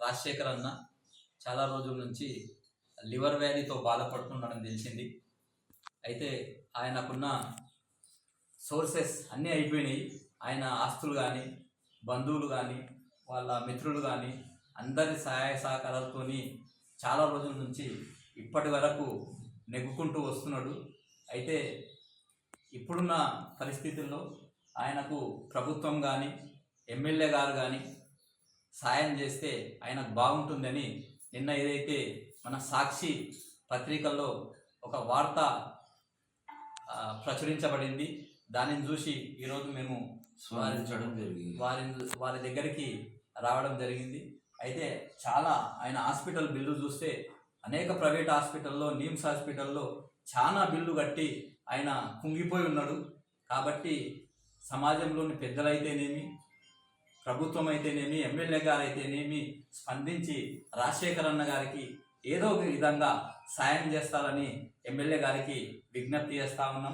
రాజశేఖర్ అన్న చాలా రోజుల నుంచి లివర్ వ్యాధితో బాధపడుతున్నాడని తెలిసింది. అయితే ఆయనకున్న సోర్సెస్ అన్నీ అయిపోయినాయి. ఆయన ఆస్తులు కానీ బంధువులు కానీ వాళ్ళ మిత్రులు కానీ అందరి సహాయ సహకారాలతోని చాలా రోజుల నుంచి ఇప్పటి వరకు నెగ్గుకుంటూ వస్తున్నాడు. అయితే ఇప్పుడున్న పరిస్థితుల్లో ఆయనకు ప్రభుత్వం కానీ ఎమ్మెల్యే గారు కానీ సాయం చేస్తే ఆయనకు బాగుంటుందని నిన్న ఏదైతే మన సాక్షి పత్రికల్లో ఒక వార్త ప్రచురించబడింది దానిని చూసి ఈరోజు మేము స్మరించడం జరిగింది. వారి వారి దగ్గరికి రావడం జరిగింది. అయితే చాలా ఆయన హాస్పిటల్ బిల్లు చూస్తే అనేక ప్రైవేట్ హాస్పిటల్లో నిమ్స్ హాస్పిటల్లో చాలా బిల్లు కట్టి ఆయన కుంగిపోయి ఉన్నాడు. కాబట్టి సమాజంలోని పెద్దలైతేనేమి ప్రభుత్వం అయితేనేమి ఎమ్మెల్యే గారు అయితేనేమి స్పందించి రాజశేఖర్ అన్న గారికి ఏదో ఒక విధంగా సాయం చేస్తారని ఎమ్మెల్యే గారికి విజ్ఞప్తి చేస్తా ఉన్నాం.